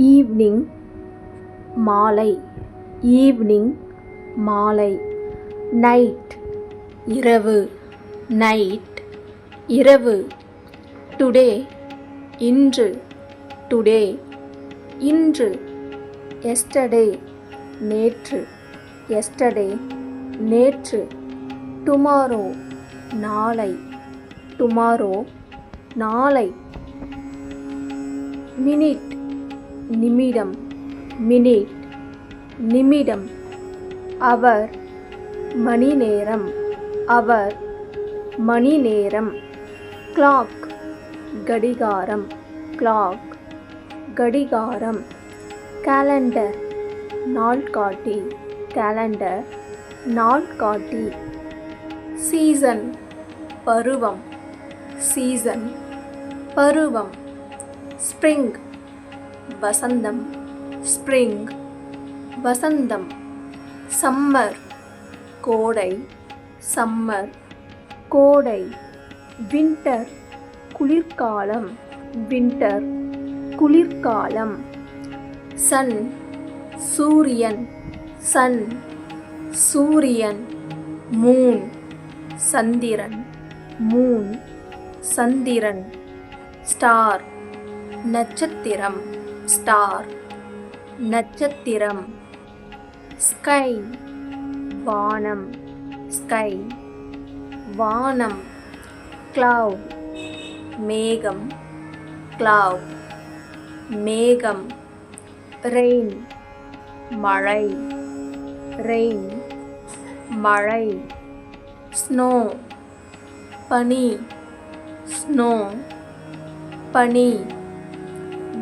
Evening மாலை. Evening மாலை. Night இரவு. நைட் இரவு. டுடே இன்று. டுடே இன்று. எஸ்டர்டே நேற்று. எஸ்டர்டே நேற்று. டுமாரோ நாளை. டுமாரோ நாளை. மினிட் நிமிடம் மினிட் நிமிடம். அவர் மணி நேரம் அவர் மணி நேரம் கிளாக் கடிகாரம். கிளாக் கடிகாரம் கேலண்டர் நாள்காட்டி கேலண்டர் நாட்காட்டி சீசன் பருவம் சீசன் பருவம். ஸ்ப்ரிங் வசந்தம் ஸ்ப்ரிங் வசந்தம் சம்மர் கோடை சம்மர் கோடை வின்டர் குளிர்காலம் வின்டர் குளிர்காலம் சன் சூரியன் சன் சூரியன் மூன் சந்திரன் மூன் சந்திரன் ஸ்டார் நட்சத்திரம். ஸ்டார் நட்சத்திரம் ஸ்கை வானம் ஸ்கை வானம் cloud மேகம் cloud மேகம் ரெயின் மழை ரெயின் மழை ஸ்னோ பனி ஸ்னோ பனி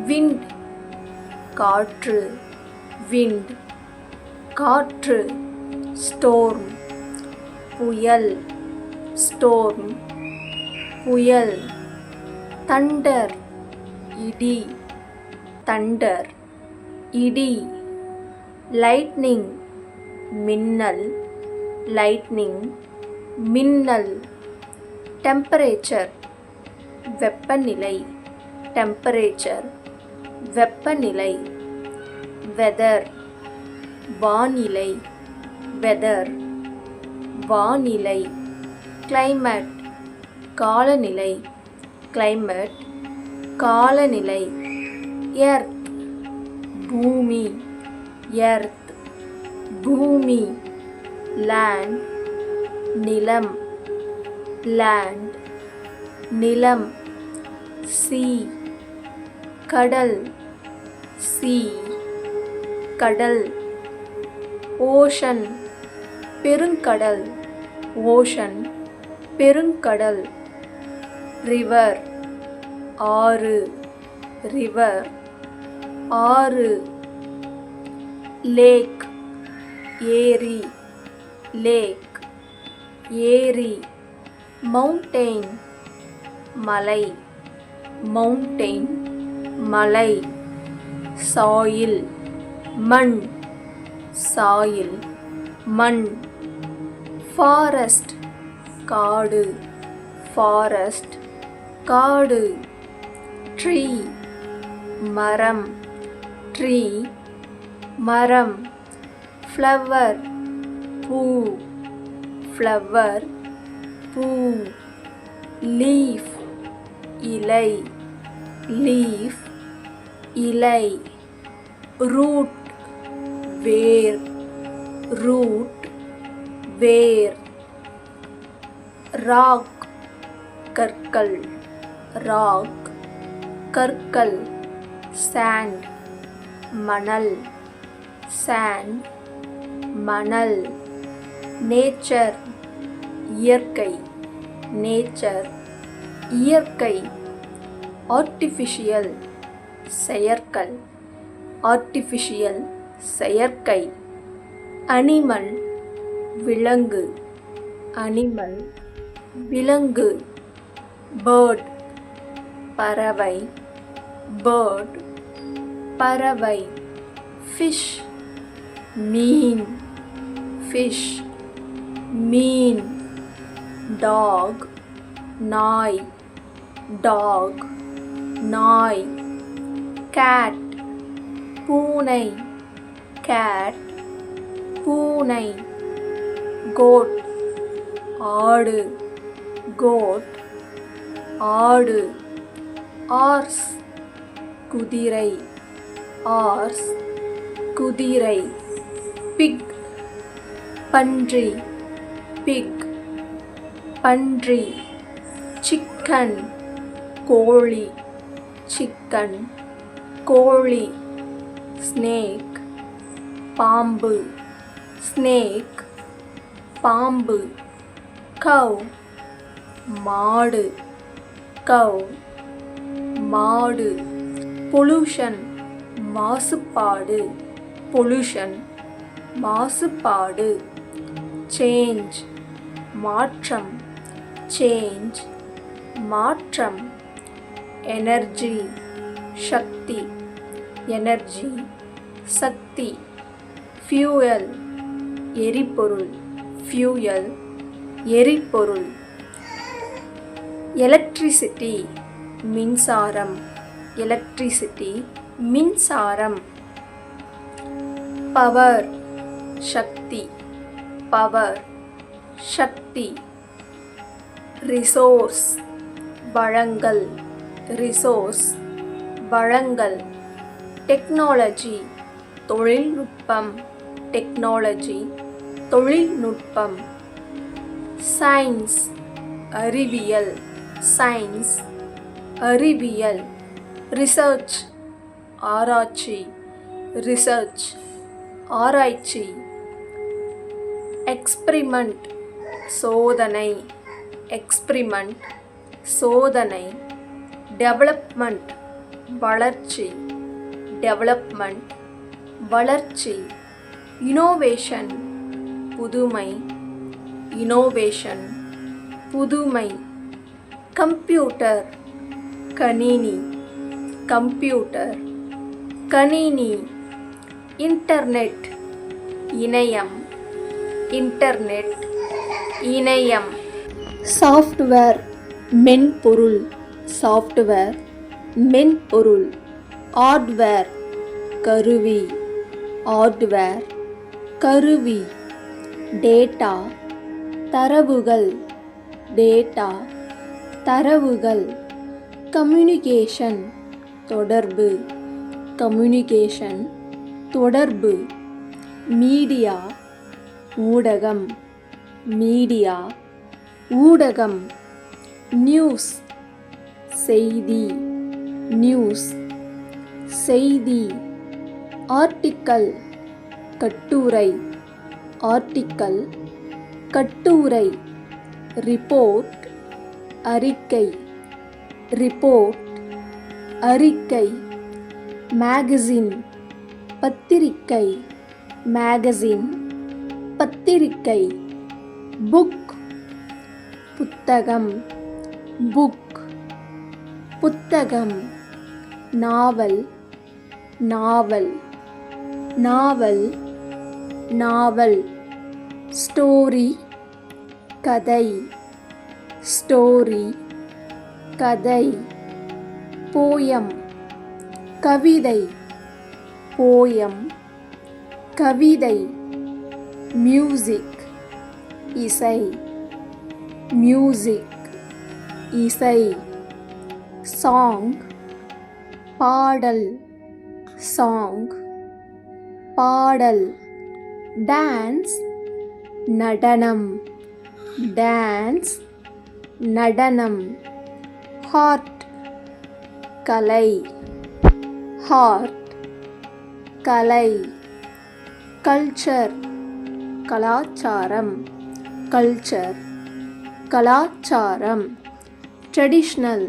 விண்ட் காற்று விண்ட் காற்று ஸ்டோர்ம் புயல் ஸ்டோர்ம் புயல் தண்டர் இடி தண்டர் இடி லைட்னிங் மின்னல் லைட்னிங் மின்னல் டெம்பரேச்சர் வெப்பநிலை டெம்பரேச்சர் வெப்பநிலை வெதர் வானிலை வெதர் வானிலை கிளைமேட் காலநிலை கிளைமேட் காலநிலை எர்த் பூமி எர்த் பூமி லேண்ட் நிலம் லேண்ட் நிலம் சி கடல். சி. கடல். ஓஷன். பெருங்கடல். ஓஷன். பெருங்கடல். ரிவர். ஆறு. ரிவர். ஆறு. லேக். ஏரி. லேக். ஏரி. மவுண்டெயின். மலை. மவுண்டெயின். மலை சாயில் மண் சாயில் மண் ஃபாரஸ்ட் காடு ஃபாரஸ்ட் காடு ட்ரீ மரம் ட்ரீ மரம் ஃப்ளவர் பூ ஃப்ளவர் பூ லீஃப் இலை லீஃப் இலை. ரூட் வேர். ரூட் வேர். ராக் கற்கள். ராக் கற்கள். சாண்ட் மணல். சாண்ட் மணல். நேச்சர் இயற்கை. நேச்சர் இயற்கை. ஆர்டிஃபிஷியல் செயற்கல் ஆர்டிஃபிஷியல் செயற்கை அனிமல் விலங்கு அனிமல் விலங்கு பேர்ட் பறவை பேர்ட் பறவை ஃபிஷ் மீன் ஃபிஷ் மீன் டாக் நாய் டாக் நாய். கேட் பூனை. கேட் பூனை. கோட் ஆடு. கோட் ஆடு. ஆர்ஸ் குதிரை. ஆர்ஸ் குதிரை. பிக் பன்றி. பிக் பன்றி. சிக்கன் கோழி. சிக்கன் கோழி ஸ்னேக் பாம்பு ஸ்னேக் பாம்பு கவ் மாடு கவ் மாடு பொலூஷன் மாசுபாடு பொலூஷன் மாசுபாடு சேஞ்ச் மாற்றம் சேஞ்ச் மாற்றம் எனர்ஜி சக்தி. எனர்ஜி சக்தி ஃபியூயல் எரிபொருள் ஃபியூயல் எரிபொருள். எலக்ட்ரிசிட்டி மின்சாரம். எலக்ட்ரிசிட்டி மின்சாரம். பவர் சக்தி. பவர் சக்தி. ரிசோர்ஸ் வழங்கல். ரிசோர்ஸ் வழங்கல். டெக்னாலஜி தொழில்நுட்பம் டெக்னாலஜி தொழில்நுட்பம் சயின்ஸ் அறிவியல் சயின்ஸ் அறிவியல் ரிசர்ச் ஆராய்ச்சி ரிசர்ச் ஆராய்ச்சி எக்ஸ்பிரிமெண்ட் சோதனை எக்ஸ்பிரிமெண்ட் சோதனை டெவலப்மெண்ட் வளர்ச்சி. டெவலப்மெண்ட் வளர்ச்சி இனோவேஷன் புதுமை இனோவேஷன் புதுமை கம்ப்யூட்டர் கணினி கம்ப்யூட்டர் கணினி இன்டர்நெட் இணையம் இன்டர்நெட் இணையம். சாஃப்ட்வேர் மென்பொருள் சாஃப்ட்வேர் மென்பொருள். ஹார்ட்வேர் கருவி. ஆர்ட்வேர் கருவி. டேட்டா தரவுகள். டேட்டா தரவுகள். கம்யூனிகேஷன் தொடர்பு. கம்யூனிகேஷன் தொடர்பு. மீடியா ஊடகம். மீடியா ஊடகம். நியூஸ் செய்தி. நியூஸ் செய்தி. ஆர்டிக்கல் கட்டுரை. ஆர்டிக்கல் கட்டுரை. ரிப்போர்ட் அறிக்கை. ரிப்போர்ட் அறிக்கை. மேகசின் பத்திரிக்கை. மேகசின் பத்திரிக்கை. புக் புத்தகம். புக் புத்தகம். நாவல். நாவல். நாவல் நாவல். ஸ்டோரி கதை. ஸ்டோரி கதை. போயம் கவிதை. போயம் கவிதை. மியூசிக் இசை. மியூசிக் இசை. சாங் பாடல். சாங் பாடல் டான்ஸ் நடனம் டான்ஸ் நடனம் ஹார்ட் கலை ஹார்ட் கலை கல்ச்சர் கலாச்சாரம் கல்ச்சர் கலாச்சாரம் ட்ரெடிஷ்னல்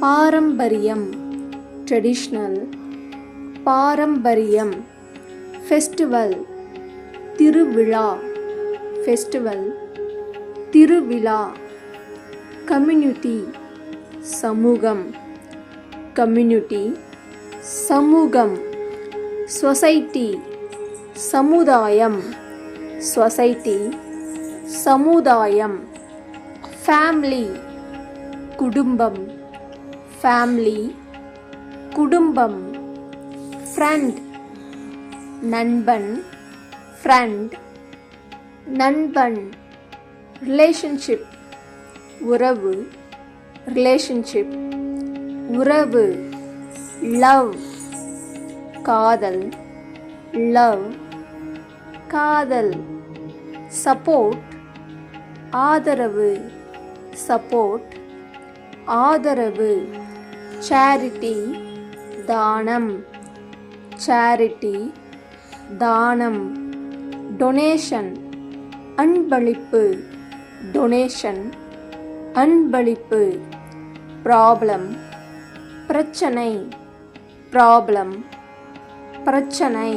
பாரம்பரியம் ட்ரெடிஷ்னல் பாரம்பரியம். ஃபெஸ்டிவல் திருவிழா. ஃபெஸ்டிவல் திருவிழா. கம்யூனிட்டி சமூகம். கம்யூனிட்டி சமூகம். சொசைட்டி சமுதாயம். சொசைட்டி சமுதாயம். ஃபேமிலி குடும்பம். ஃபேமிலி குடும்பம். ஃப்ரெண்ட் நண்பன். ஃப்ரெண்ட் நண்பன். ரிலேஷன்ஷிப் உறவு. ரிலேஷன்ஷிப் உறவு. லவ் காதல். லவ் காதல். சப்போர்ட் ஆதரவு. சப்போர்ட் ஆதரவு. சேரிட்டி தானம். சேரிட்டி தானம் டொனேஷன் அன்பளிப்பு டொனேஷன் அன்பளிப்பு ப்ராப்ளம் பிரச்சனை ப்ராப்ளம் பிரச்சனை.